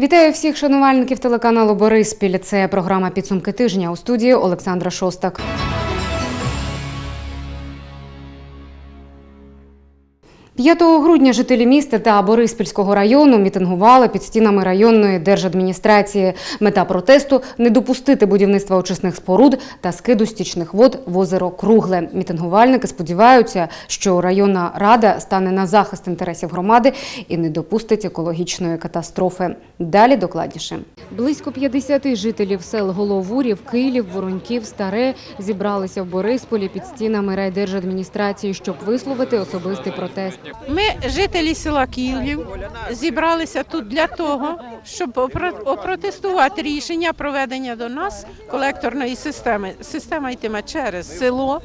Вітаю всіх шанувальників телеканалу Бориспіль. Це програма підсумки тижня у студії Олександра Шостак. П'ятого грудня жителі міста та Бориспільського району мітингували під стінами районної держадміністрації. Мета протесту не допустити будівництва очисних споруд та скиду стічних вод в озеро Кругле. Мітингувальники сподіваються, що районна рада стане на захист інтересів громади і не допустить екологічної катастрофи. Далі докладніше. Близько 50 жителів сел Головурів, Килів, Вороньків, Старе зібралися в Борисполі під стінами райдержадміністрації, щоб висловити особистий протест. Ми, жителі села Київ, зібралися тут для того, щоб опротестувати рішення проведення до нас колекторної системи. Система йтиме через село.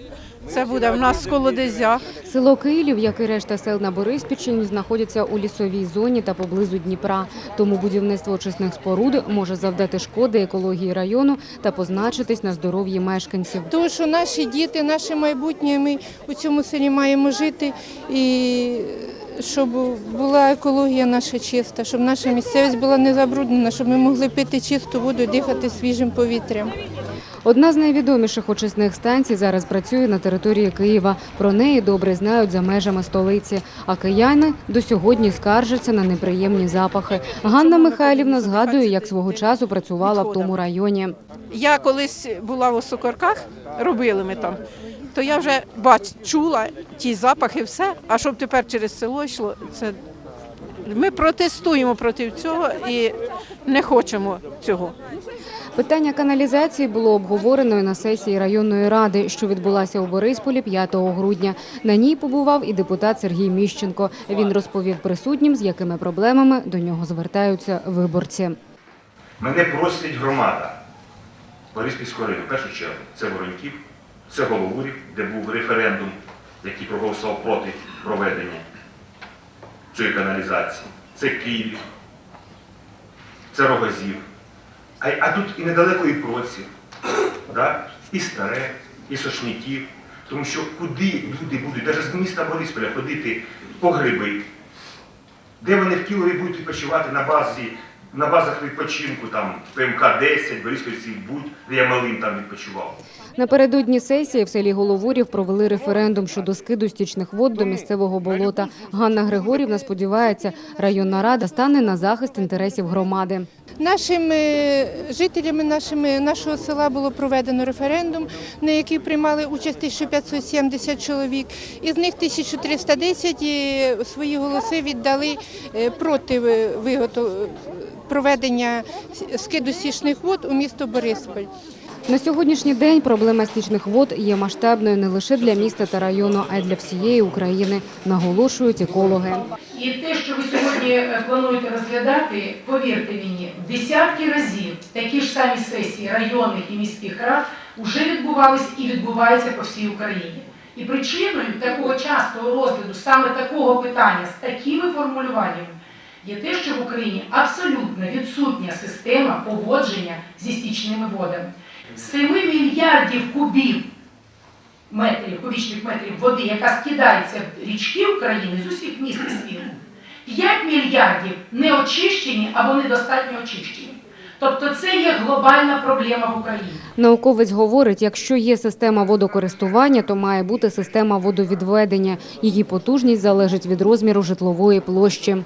Це буде в нас в Колодезях. Село Київ, як і решта сел на Бориспільщині, знаходяться у лісовій зоні та поблизу Дніпра. Тому будівництво очисних споруд може завдати шкоди екології району та позначитись на здоров'ї мешканців. Тому що наші діти, наше майбутнє, ми у цьому селі маємо жити і щоб була екологія наша чиста, щоб наша місцевість була не забруднена, щоб ми могли пити чисту воду і дихати свіжим повітрям. Одна з найвідоміших очисних станцій зараз працює на території Києва. Про неї добре знають за межами столиці. А кияни до сьогодні скаржаться на неприємні запахи. Ганна Михайлівна згадує, як свого часу працювала в тому районі. Я колись була в Осокорках, робили ми там, то я вже бач, чула ті запахи, все. А щоб тепер через село йшло, це ми протестуємо проти цього і не хочемо цього. Питання каналізації було обговорено на сесії районної ради, що відбулася у Борисполі 5 грудня. На ній побував і депутат Сергій Міщенко. Він розповів присутнім, з якими проблемами до нього звертаються виборці. Мене просить громада Бориспільського району, в першу чергу, це Вороньків, це Головурів, де був референдум, який проголосував проти проведення цієї каналізації. Це Київ, це Рогозів. А, а тут і недалеко і Проці, да? і Старе, і Сошників. Тому що куди люди будуть, навіть з міста Борисполя, ходити по гриби, де вони в Кілові будуть відпочивати на базі, на базах відпочинку, там ПМК 10, Бориспільський будь, де я малим там відпочивав. Напередодні сесії в селі Головурів провели референдум щодо скиду стічних вод до місцевого болота. Ганна Григорівна сподівається, районна рада стане на захист інтересів громади. Нашими жителями нашими, нашого села було проведено референдум, на який приймали участь 1570 чоловік. Із них 1310 свої голоси віддали е, проти е, проведення скиду січних вод у місто Бориспіль. На сьогоднішній день проблема стічних вод є масштабною не лише для міста та району, а й для всієї України, наголошують екологи. І те, що ви сьогодні е, плануєте розглядати, повірте мені, десятки разів такі ж самі сесії районних і міських рад вже відбувались і відбуваються по всій Україні. І причиною такого частого розгляду саме такого питання з такими формулюваннями є те, що в Україні абсолютно відсутня система поводження зі стічними водами. З 7 мільярдів кубів метрів, кубічних метрів води, яка скидається в річки України з усіх міст і світу, 5 мільярдів не очищені або недостатньо очищені. Тобто це є глобальна проблема в Україні. Науковець говорить, якщо є система водокористування, то має бути система водовідведення. Її потужність залежить від розміру житлової площі.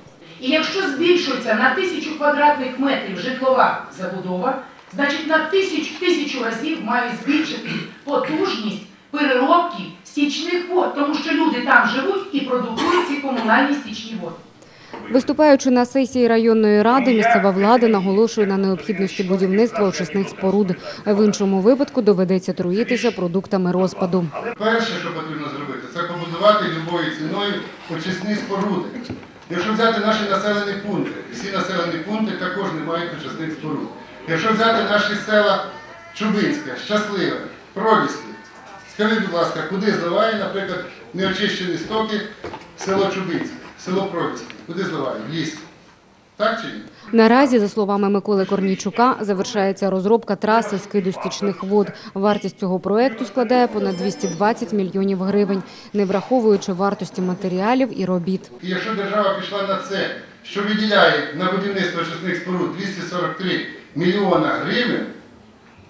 І якщо збільшується на тисячу квадратних метрів житлова забудова, значить на тисяч, тисячу разів має збільшити потужність переробки стічних вод, тому що люди там живуть і продукують ці комунальні стічні води. Виступаючи на сесії районної ради, місцева влада наголошує на необхідності будівництва очисних споруд. В іншому випадку доведеться труїтися продуктами розпаду. Перше, що потрібно зробити, це побудувати любою ціною очисні споруди. Якщо взяти наші населені пункти, всі населені пункти також не мають очисних споруд. Якщо взяти наші села Чубинське, Щасливе, Провіське, скажіть, будь ласка, куди зливає, наприклад, неочищені стоки село Чубинське, село Провіське? Куди зливає? В ліс. Так чи ні? Наразі, за словами Миколи Корнійчука, завершається розробка траси скиду стічних вод. Вартість цього проекту складає понад 220 мільйонів гривень, не враховуючи вартості матеріалів і робіт. І якщо держава пішла на це, що виділяє на будівництво очисних споруд 243 мільйона гривень,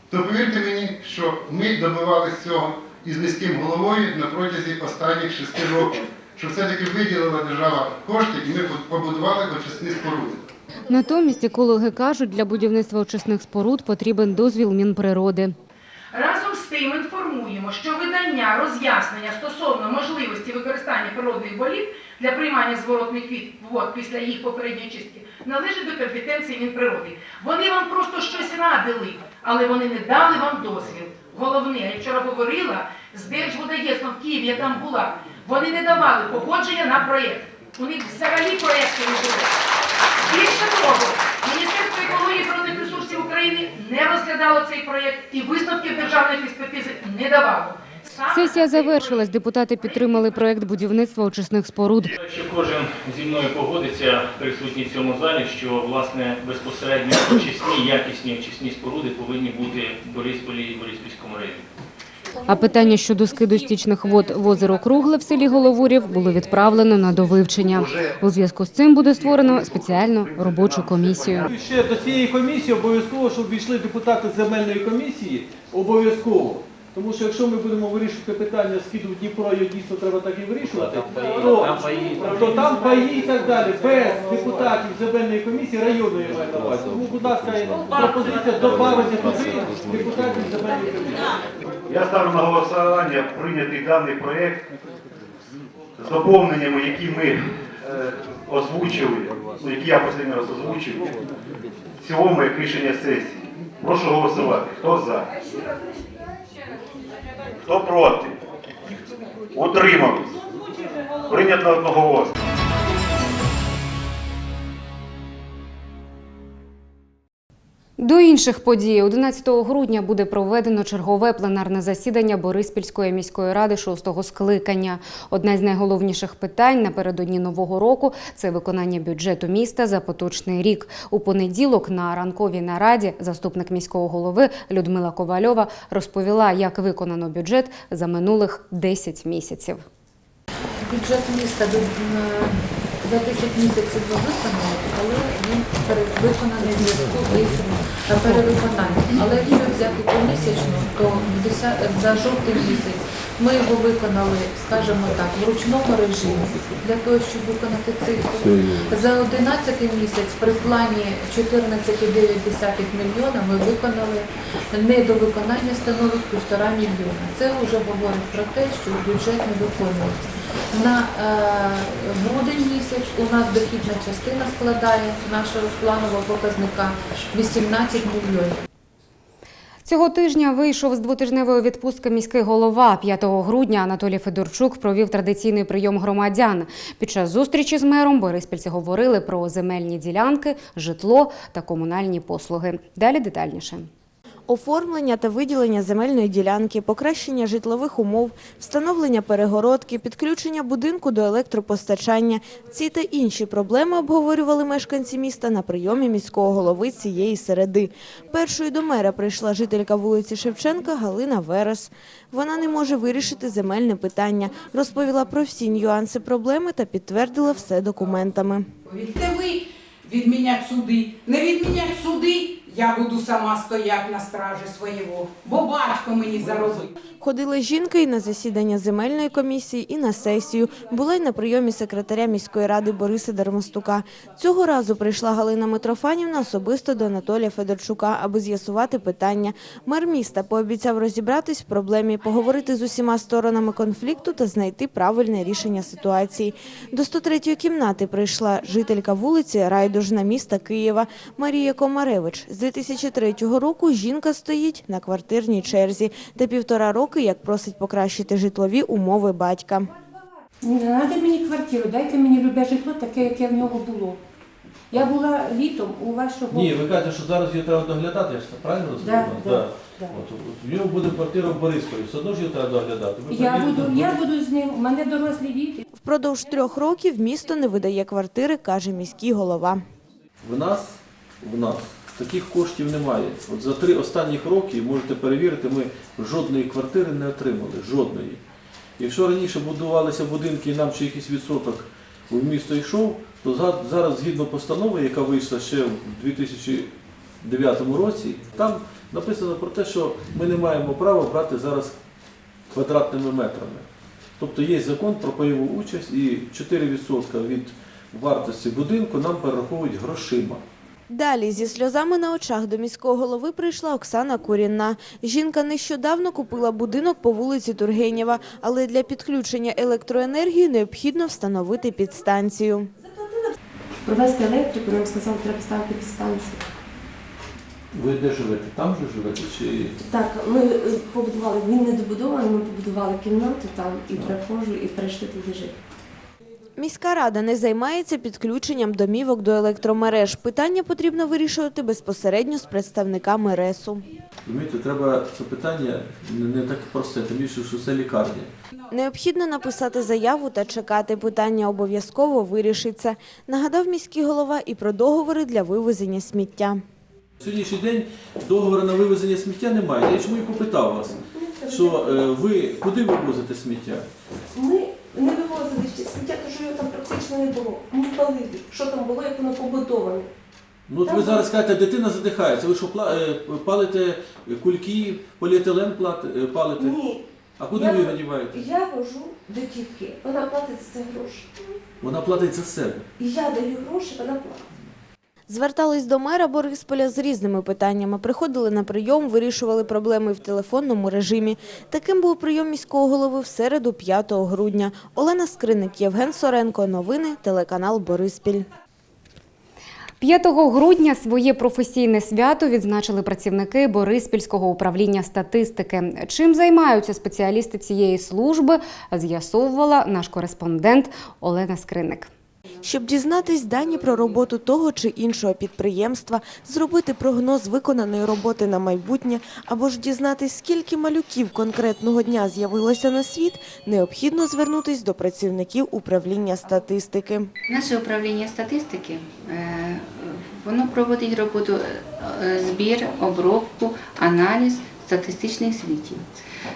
то повірте мені, що ми добивалися цього із міським головою на протязі останніх шести років, що все-таки виділила держава кошти і ми побудували очисні споруди. Натомість екологи кажуть, для будівництва очисних споруд потрібен дозвіл Мінприроди. Разом з тим інформуємо, що видання роз'яснення стосовно можливості використання природних боліт для приймання зворотних вод після їх попередньої чистки належить до компетенції Мінприроди. Вони вам просто щось радили, але вони не дали вам дозвіл. Головне, я вчора говорила з Держводоєстом в Києві, я там була. Вони не давали погодження на проєкт. У них взагалі проєкту не було. Більше того, Міністерство екології і природних ресурсів України не розглядало цей проєкт і висновків державної експертизи не давало. Сесія завершилась. Депутати підтримали проект будівництва очисних споруд. Що кожен зі мною погодиться, присутній в цьому залі, що власне безпосередньо очисні, якісні очисні споруди повинні бути в Борисполі і Бориспільському районі. А питання щодо скиду стічних вод в озеро Кругле в селі Головурів було відправлено на довивчення. У зв'язку з цим буде створено спеціальну робочу комісію. Ще до цієї комісії обов'язково, щоб війшли депутати земельної комісії, обов'язково. Тому що якщо ми будемо вирішувати питання скиду в Дніпро, його дійсно треба так і вирішувати, то, то там паї і так далі. Без депутатів земельної комісії районної я маю на увазі. Тому, будь ласка, пропозиція додати туди депутатів земельної комісії. Я ставлю на голосування прийнятий даний проєкт з доповненнями, які ми е, озвучили, ну, які я останній раз озвучив, в цілому як рішення сесії. Прошу голосувати. Хто за? Хто проти? Утримались. Прийнято одноголосно. До інших подій 11 грудня буде проведено чергове пленарне засідання Бориспільської міської ради шостого скликання. Одне з найголовніших питань напередодні нового року це виконання бюджету міста за поточний рік. У понеділок на ранковій нараді заступник міського голови Людмила Ковальова розповіла, як виконано бюджет за минулих 10 місяців. Бюджет міста на- за 10 місяців ми виконали, але він перевиконаний в зв'язку із перевиконанням. Але якщо взяти помісячно, то за жовтий місяць ми його виконали, скажімо так, в ручному режимі для того, щоб виконати цифру. За 11 місяць при плані 14,9 мільйона ми виконали недовиконання становить півтора мільйона. Це вже говорить про те, що бюджет не виконується. На е, грудень місяць у нас дохідна частина складає нашого планового показника 18 мільйонів. Цього тижня вийшов з двотижневої відпустки міський голова. 5 грудня Анатолій Федорчук провів традиційний прийом громадян. Під час зустрічі з мером бориспільці говорили про земельні ділянки, житло та комунальні послуги. Далі детальніше. Оформлення та виділення земельної ділянки, покращення житлових умов, встановлення перегородки, підключення будинку до електропостачання. Ці та інші проблеми обговорювали мешканці міста на прийомі міського голови цієї середи. Першою до мера прийшла жителька вулиці Шевченка Галина Верес. Вона не може вирішити земельне питання, розповіла про всі нюанси проблеми та підтвердила все документами. Не ви відмінять суди, не відмінять суди, я буду сама стояти на стражі свого, бо батько мені заробив. Ходила жінка і на засідання земельної комісії, і на сесію. Була й на прийомі секретаря міської ради Бориса Дармостука. Цього разу прийшла Галина Митрофанівна особисто до Анатолія Федорчука, аби з'ясувати питання. Мер міста пообіцяв розібратись в проблемі, поговорити з усіма сторонами конфлікту та знайти правильне рішення ситуації. До 103-ї кімнати прийшла жителька вулиці Райдужна міста Києва Марія Комаревич. З 2003 року жінка стоїть на квартирній черзі та півтора роки, як просить покращити житлові умови батька. Не треба мені квартиру, дайте мені любе житло, таке, яке в нього було. Я була літом у вашого. Ні, ви кажете, що зараз його треба доглядати, я ж правильно розумію? Да, да, да. От, от, в нього буде квартира в Борисполі, все одно ж його треба доглядати. Ви Я приїдете буду, я буду з ним, у мене дорослі діти. Впродовж трьох років місто не видає квартири, каже міський голова. В нас, в нас таких коштів немає. От за три останніх роки, можете перевірити, ми жодної квартири не отримали. Жодної. Якщо раніше будувалися будинки і нам ще якийсь відсоток в місто йшов, то зараз згідно постанови, яка вийшла ще в 2009 році, там написано про те, що ми не маємо права брати зараз квадратними метрами. Тобто є закон про пайову участь і 4% від вартості будинку нам перераховують грошима. Далі зі сльозами на очах до міського голови прийшла Оксана Курінна. Жінка нещодавно купила будинок по вулиці Тургенєва, але для підключення електроенергії необхідно встановити підстанцію. Провести електрику, нам сказали, треба ставити підстанцію. Ви де живете? Там же живете? Чи Так, ми е, побудували, він не добудований, ми побудували кімнату там і прихожу, і прийшли туди жити. Міська рада не займається підключенням домівок до електромереж. Питання потрібно вирішувати безпосередньо з представниками РЕСу. розумієте, треба це питання не, не так просте, тим більше, що це лікарня. Необхідно написати заяву та чекати. Питання обов'язково вирішиться. Нагадав міський голова і про договори для вивезення сміття. Сьогоднішній день договору на вивезення сміття немає. Я чому і попитав вас, що е, ви куди вивозите сміття? Ми не вивозили ще сміття, тому що його там практично не було. Ми палили, що там було, як воно побудоване. Ну от ви зараз кажете, дитина задихається. Ви що пла- е, палите кульки, поліетилен плати- е, палите? Ні, А куди Я- ви його надіваєте? я вожу до тітки, вона платить за це гроші. Вона платить за себе. І я даю гроші, вона платить. Звертались до мера Борисполя з різними питаннями. Приходили на прийом, вирішували проблеми в телефонному режимі. Таким був прийом міського голови в середу 5 грудня. Олена Скриник, Євген Соренко. Новини, телеканал Бориспіль. 5 грудня своє професійне свято відзначили працівники Бориспільського управління статистики. Чим займаються спеціалісти цієї служби, з'ясовувала наш кореспондент Олена Скриник. Щоб дізнатись дані про роботу того чи іншого підприємства, зробити прогноз виконаної роботи на майбутнє, або ж дізнатись, скільки малюків конкретного дня з'явилося на світ, необхідно звернутись до працівників управління статистики. Наше управління статистики е, воно проводить роботу е, збір, обробку, аналіз статистичних звітів.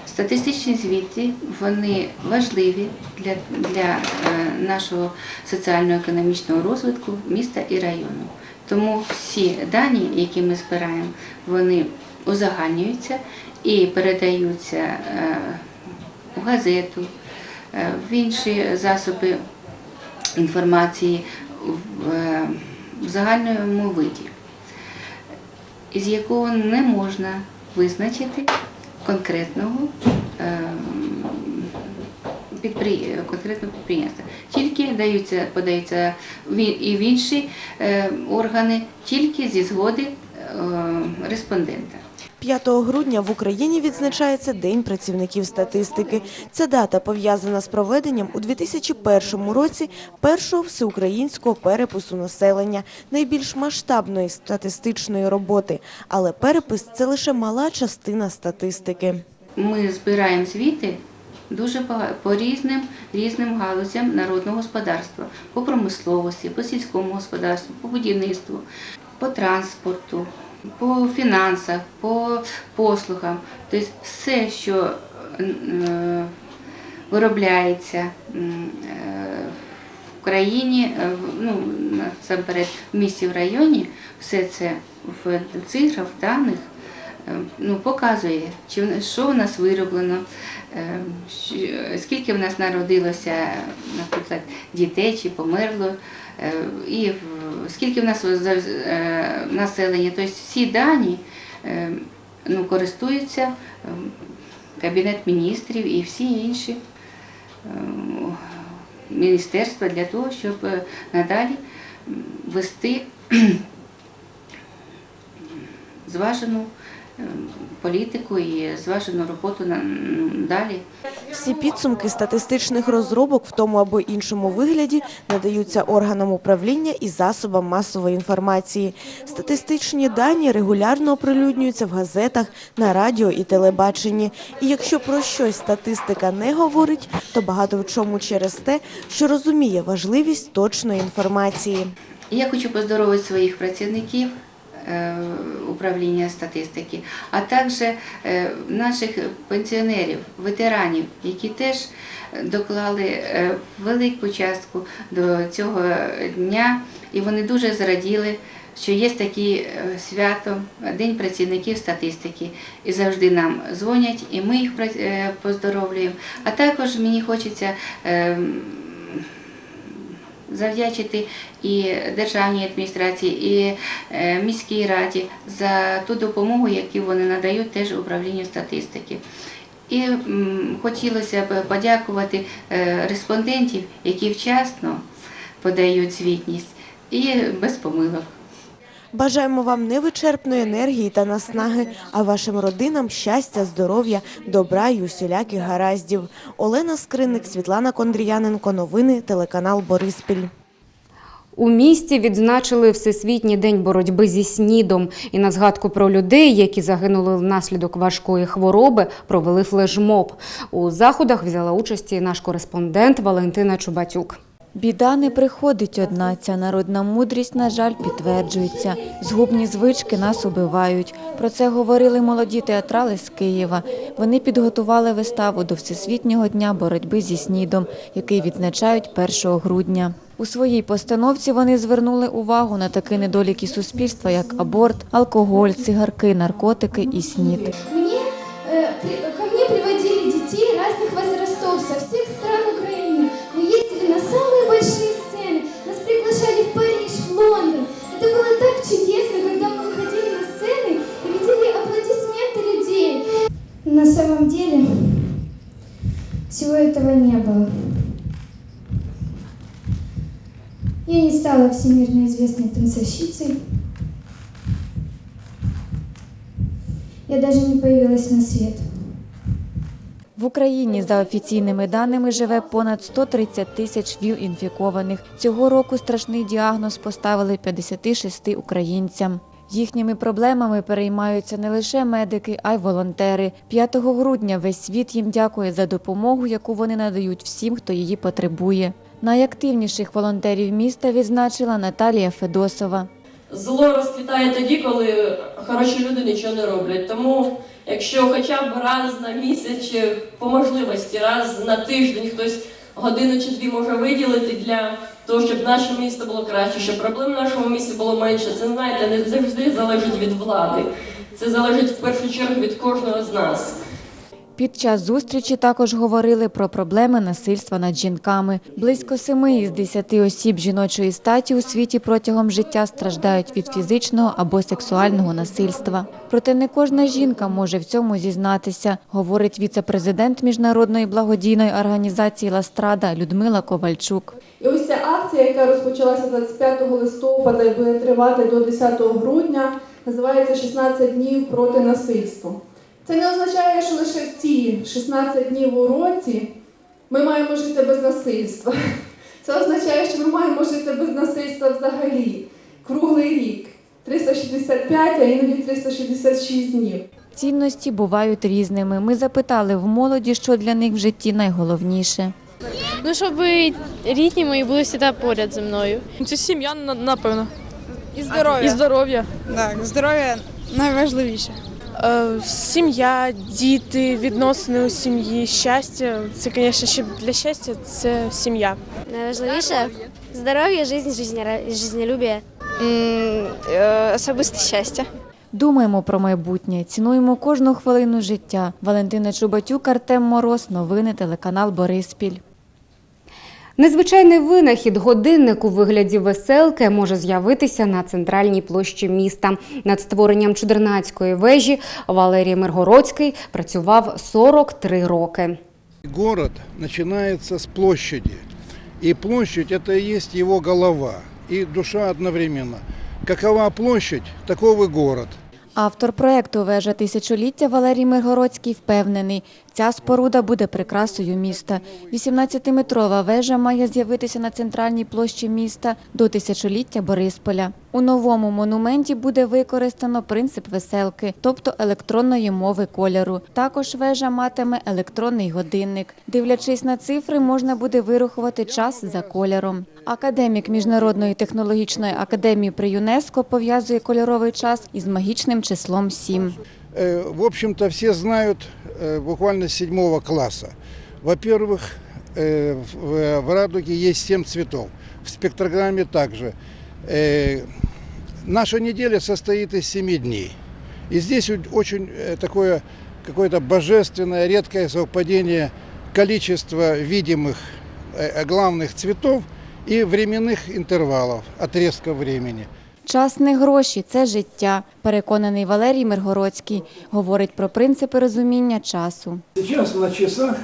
Статистичні звіти вони важливі для, для е, нашого соціально-економічного розвитку міста і району. Тому всі дані, які ми збираємо, вони узагальнюються і передаються е, в газету, е, в інші засоби інформації в, загальному виді, із якого не можна визначити конкретного е, підприє- конкретного підприємства. Тільки даються, подаються і- в інші е, органи, тільки зі згоди е, респондента. 5 грудня в Україні відзначається День працівників статистики. Ця дата пов'язана з проведенням у 2001 році першого всеукраїнського перепису населення, найбільш масштабної статистичної роботи. Але перепис це лише мала частина статистики. Ми збираємо звіти дуже по різним різним галузям народного господарства, по промисловості, по сільському господарству, по будівництву, по транспорту, по фінансах, по послугам. Тобто все, що е, виробляється е, в країні, е, в- ну, насамперед в місті в районі, все це в цифрах, в даних ну, показує, в- що у нас вироблено, скільки в нас народилося, наприклад, дітей чи померло, і в- скільки в нас е, населення. Тобто всі дані е, ну, користуються е, Кабінет міністрів і всі інші міністерства для того, щоб надалі вести зважену політику і зважену роботу на далі. Всі підсумки статистичних розробок в тому або іншому вигляді надаються органам управління і засобам масової інформації. Статистичні дані регулярно оприлюднюються в газетах, на радіо і телебаченні. І якщо про щось статистика не говорить, то багато в чому через те, що розуміє важливість точної інформації. Я хочу поздоровити своїх працівників управління статистики, а також е, наших пенсіонерів, ветеранів, які теж доклали е, велику частку до цього дня, і вони дуже зраділи, що є таке свято, День працівників статистики. І завжди нам дзвонять, і ми їх е, поздоровлюємо. А також мені хочеться. Завдячити і державній адміністрації, і е, міській раді за ту допомогу, яку вони надають теж управлінню статистики. І хотілося б подякувати е, респондентів, які вчасно подають звітність і без помилок. Бажаємо вам невичерпної енергії та наснаги, а вашим родинам щастя, здоров'я, добра і усіляких гараздів. Олена Скриник, Світлана Кондріяненко. Новини, телеканал Бориспіль. У місті відзначили Всесвітній день боротьби зі снідом. І на згадку про людей, які загинули внаслідок важкої хвороби, провели флешмоб. У заходах взяла участь і наш кореспондент Валентина Чубатюк. Біда не приходить одна, ця народна мудрість, на жаль, підтверджується. Згубні звички нас убивають. Про це говорили молоді театрали з Києва. Вони підготували виставу до Всесвітнього дня боротьби зі снідом, який відзначають 1 грудня. У своїй постановці вони звернули увагу на такі недоліки суспільства, як аборт, алкоголь, цигарки, наркотики і снід. Э, при- ко мне приводили детей разных возрастов со всех этого не было. Я не стала всемирно известной танцовщицей. Я даже не появилась на свет. В Україні за офіційними даними живе понад 130 тисяч ВІЛ-інфікованих. Цього року страшний діагноз поставили 56 українцям. Їхніми проблемами переймаються не лише медики, а й волонтери. 5 грудня весь світ їм дякує за допомогу, яку вони надають всім, хто її потребує. Найактивніших волонтерів міста відзначила Наталія Федосова. Зло розквітає тоді, коли хороші люди нічого не роблять. Тому, якщо хоча б раз на місяць чи по можливості, раз на тиждень хтось годину чи дві може виділити для того, щоб наше місто було краще, щоб проблем в нашому місті було менше, це знаєте, не завжди залежить від влади. Це залежить в першу чергу від кожного з нас. Під час зустрічі також говорили про проблеми насильства над жінками. Близько семи із десяти осіб жіночої статі у світі протягом життя страждають від фізичного або сексуального насильства. Проте не кожна жінка може в цьому зізнатися, говорить віце-президент міжнародної благодійної організації Ластрада Людмила Ковальчук. І ось ця акція, яка розпочалася 25 листопада і буде тривати до 10 грудня, називається «16 днів проти насильства. Це не означає, що лише в ці 16 днів у році ми маємо жити без насильства. Це означає, що ми маємо жити без насильства взагалі, круглий рік, 365, а іноді 366 днів. Цінності бувають різними. Ми запитали в молоді, що для них в житті найголовніше. Ну, щоб рідні мої були завжди поряд зі мною. Це сім'я, напевно. І здоров'я. І здоров'я. Так, здоров'я найважливіше. Е, Сім'я, діти, відносини у сім'ї, щастя. Це, звісно, ще для щастя це сім'я. Найважливіше здоров'я, життя, життєлюбія, особисте щастя. Думаємо про майбутнє, цінуємо кожну хвилину життя. Валентина Чубатюк, Артем Мороз. Новини телеканал Бориспіль. Незвичайний винахід годинник у вигляді веселки може з'явитися на центральній площі міста. Над створенням чудернацької вежі Валерій Миргородський працював 43 роки. Город начинается с площади. И площадь и есть его голова и душа одновременно. Какова площадь, таков город. Автор проекту Вежа тисячоліття Валерій Миргородський впевнений, ця споруда буде прикрасою міста. 18-метрова вежа має з'явитися на центральній площі міста до тисячоліття Борисполя. У новому монументі буде використано принцип веселки, тобто електронної мови кольору. Також вежа матиме електронний годинник. Дивлячись на цифри, можна буде вирахувати час за кольором. Академік Міжнародної технологічної академії при ЮНЕСКО пов'язує кольоровий час із магічним числом 7. Э, В общем-то, все знают э, буквально с седьмого класса. Во-первых, э, в в радуге есть семь цветов. В спектрограмме также. Э, Наша неделя состоит из семи дней. И здесь о- очень э, такое какое-то божественное, редкое совпадение количества видимых э, главных цветов и временных интервалов, отрезков времени. Час не гроші, це життя, переконаний Валерій Миргородський. Говорить про принципи розуміння часу. Сейчас на часах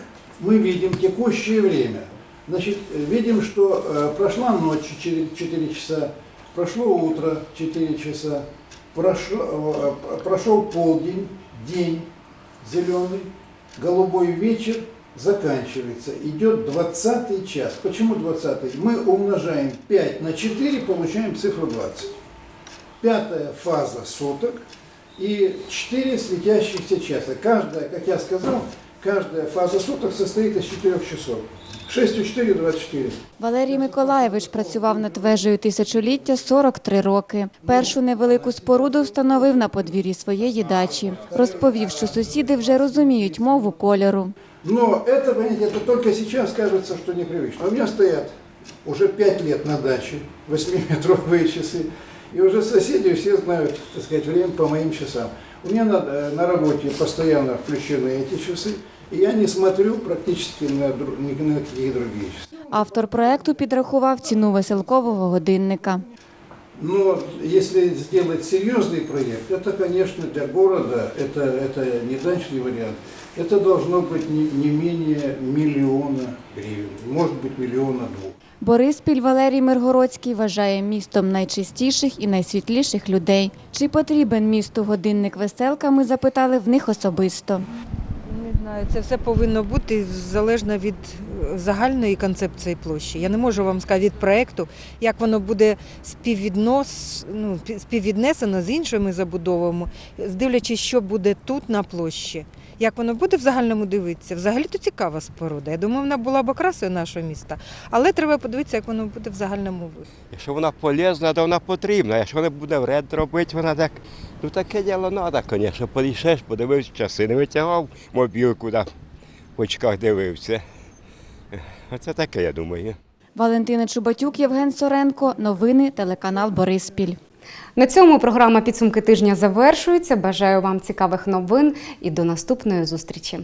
мы видим текущее время. Значит, э, видим, что э, прошла ночь 4, 4 часа, Прошло утро 4 часа, прошло, э, прошел полдень, день зеленый, голубой вечер заканчивается. Идет 20 час. Почему 20? Мы умножаем 5 на 4, получаем цифру 20. Пятая фаза суток и 4 светящихся часа. Каждая, как я сказал, каждая фаза суток состоит из 4 часов. 6 у 4 – 24. Валерій Миколаєвич працював над вежею тисячоліття 43 роки. Першу невелику споруду встановив на подвір'ї своєї дачі. Розповів, що сусіди вже розуміють мову кольору. Но это, понимаете, это только сейчас кажется, что непривычно. У меня стоят уже 5 лет на даче 8-метровые часы. И уже соседи все знают, так сказать, время по моим часам. У меня на, э, на работе постоянно включены эти часы. И я не смотрю практически на, дру- ни на какие другие часы. Автор проекту підрахував ціну веселкового годинника. Но если сделать серьезный проект, это, конечно, для города, это, это не дачный вариант, это должно быть не, не менее миллиона гривен, может быть миллиона двух. Бориспіль Валерій Миргородський вважає містом найчистіших і найсвітліших людей. Чи потрібен місту годинник веселка, ми запитали в них особисто. Не знаю, це все повинно бути залежно від е, загальної концепції площі. Я не можу вам сказати від проєкту, як воно буде співвіднос, ну, співвіднесено з іншими забудовами, дивлячись, що буде тут на площі. Як воно буде в загальному дивитися? Взагалі то цікава споруда. Я думаю, вона була б окрасою нашого міста, але треба подивитися, як воно буде в загальному вигляді. Якщо вона полезна, то вона потрібна. Якщо вона буде вред робити, вона так. Ну таке діло треба, звісно. Підійшеш, подивився часи, не витягав мобілку, да, в очках дивився. Оце таке, я думаю. Валентина Чубатюк, Євген Соренко. Новини телеканал Бориспіль. На цьому програма підсумки тижня завершується. Бажаю вам цікавих новин і до наступної зустрічі.